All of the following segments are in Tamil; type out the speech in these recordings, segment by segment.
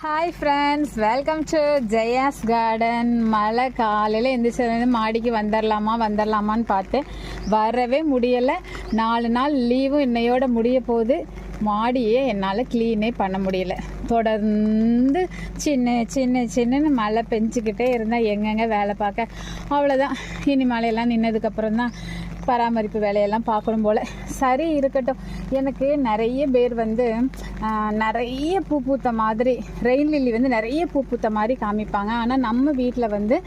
Hi friends welcome to Jaya's garden மழை காலையில் எழுந்திரிச்சது மாடிக்கு வந்துடலாமா வந்துடலாமான்னு பார்த்தேன் வரவே முடியலை. நாலு நாள் லீவும் இன்னையோட முடிய போது மாடியே என்னால் க்ளீனே பண்ண முடியல. தொடர்ந்து சின்ன சின்ன சின்னன்னு மழை பெஞ்சிக்கிட்டே இருந்தால் எங்கெங்க வேலை பார்க்க? அவ்வளோதான் இனி மழையெல்லாம் நின்னதுக்கப்புறம் தான் பராமரிப்பு வேலையெல்லாம் பார்க்கணும் போல். சரி இருக்கட்டும். எனக்கு நிறைய பேர் வந்து நிறைய பூ பூத்த மாதிரி ரெயின் லில்லி வந்து நிறைய பூ பூத்த மாதிரி காமிப்பாங்க. ஆனால் நம்ம வீட்டில் வந்து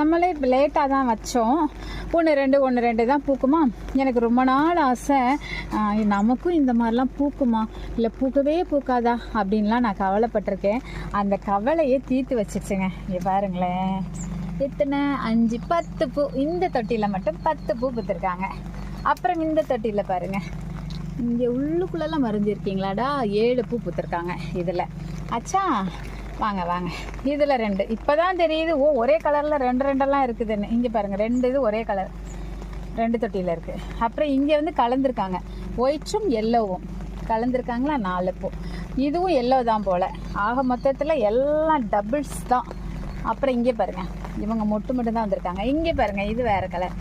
நம்மளே லேட்டாக தான் வச்சோம். ஒன்று ரெண்டு ஒன்று ரெண்டு தான் பூக்குமா? எனக்கு ரொம்ப நாள் ஆசை. நமக்கும் இந்த மாதிரிலாம் பூக்குமா? இல்லை பூக்கவே பூக்காதா? அப்படின்லாம் நான் கவலைப்பட்டிருக்கேன். அந்த கவலையை தீர்த்து வச்சிருச்சுங்க. இங்கே பாருங்களேன். எத்தனை? அஞ்சு. பத்து பூ. இந்த தொட்டியில் மட்டும் பத்து பூ பூத்துருக்காங்க அப்புறம் இந்த தொட்டியில் பாருங்க. இங்கே உள்ளுக்குள்ளெல்லாம் மறைஞ்சிருக்கீங்களாடா ஏழு பூ பூத்திருக்காங்க இதில். அச்சா. வாங்க வாங்க. இதில் ரெண்டு. இப்போ தான் தெரியுது. ஓ ஒரே கலரில் ரெண்டு ரெண்டெல்லாம் இருக்குதுன்னு. இங்கே பாருங்கள் ரெண்டு இது ஒரே கலர். ரெண்டு தொட்டியில் இருக்குது அப்புறம் இங்கே வந்து கலந்துருக்காங்க. ஒயிட்டும் எல்லோவும் கலந்துருக்காங்களா? நாலு பூ. இதுவும் எல்லோ தான் போல். ஆக மொத்தத்தில் எல்லாம் டபுள்ஸ் தான். அப்புறம் இங்கே பாருங்க. இவங்க மொட்டு மட்டும் தான் வந்திருக்காங்க. இங்கே பாருங்க இது வேற கலர்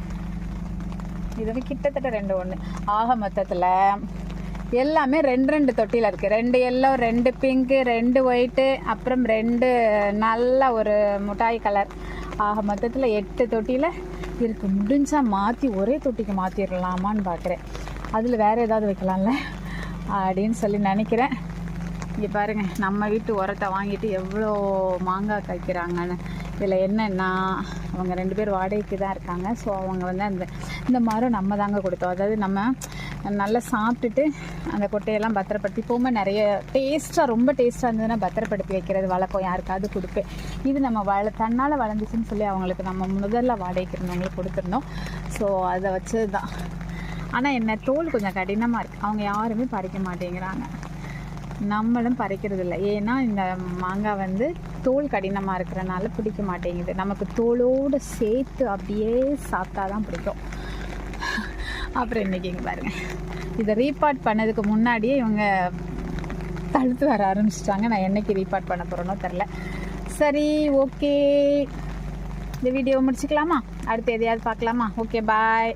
இது வந்து கிட்டத்தட்ட ரெண்டு ஒன்று ஆக மொத்தத்தில் எல்லாமே ரெண்டு ரெண்டு தொட்டியில் இருக்குது ரெண்டு எல்லோ ரெண்டு பிங்க்கு ரெண்டு ஒயிட்டு அப்புறம் ரெண்டு நல்ல ஒரு முட்டாய் கலர் ஆக மொத்தத்தில் எட்டு தொட்டியில் இருக்குது முடிஞ்சால் மாற்றி ஒரே தொட்டிக்கு மாற்றிடலாமான்னு பார்க்குறேன் அதில் வேறு ஏதாவது வைக்கலாம்ல? அப்படின்னு சொல்லி நினைக்கிறேன். இங்கே பாருங்க நம்ம வீட்டு உரத்தை வாங்கிட்டு எவ்வளோ மாங்காய் காய்க்கிறாங்கன்னு. இதில் என்னென்னா அவங்க ரெண்டு பேர் வாடகைக்கு தான் இருக்காங்க. ஸோ அவங்க வந்து அந்த இந்த மரம் நம்ம தாங்க கொடுத்தோம். அதாவது நம்ம நல்லா சாப்பிட்டுட்டு அந்த கொட்டையெல்லாம் பத்திரப்படுத்தி போகும்போது நிறைய டேஸ்ட்டாக ரொம்ப டேஸ்ட்டாக இருந்ததுன்னா பத்திரப்படுத்தி வைக்கிறது வழக்கம். யாருக்காவது கொடுப்பேன் இது நம்ம வள தன்னால் வளர்ந்துச்சுன்னு சொல்லி அவங்களுக்கு நம்ம முதல்ல வாடகைக்கு இருந்தவங்களுக்கு கொடுத்துருந்தோம். ஸோ அதை வச்சது தான் ஆனால் என்ன தோல் கொஞ்சம் கடினமாக இருக்குது அவங்க யாருமே பறிக்க மாட்டேங்கிறாங்க. நம்மளும் பறிக்கிறது இல்லை ஏன்னா இந்த மாங்காய் வந்து தோல் கடினமாக இருக்கிறனால பிடிக்க மாட்டேங்குது. நமக்கு தோலோடு சேர்த்து அப்படியே சாப்பிட்டா தான் பிடிக்கும். அப்புறம் இன்னைக்கு இங்கே பாருங்க. இதை ரீபார்ட் பண்ணதுக்கு முன்னாடியே இவங்க தழுத்து வர ஆரம்பிச்சிட்டாங்க. நான் என்னைக்கு ரீபார்ட் பண்ண போகிறேனோ தெரில சரி ஓகே இந்த வீடியோ முடிச்சுக்கலாமா? அடுத்து எதையாவது பார்க்கலாமா? Okay bye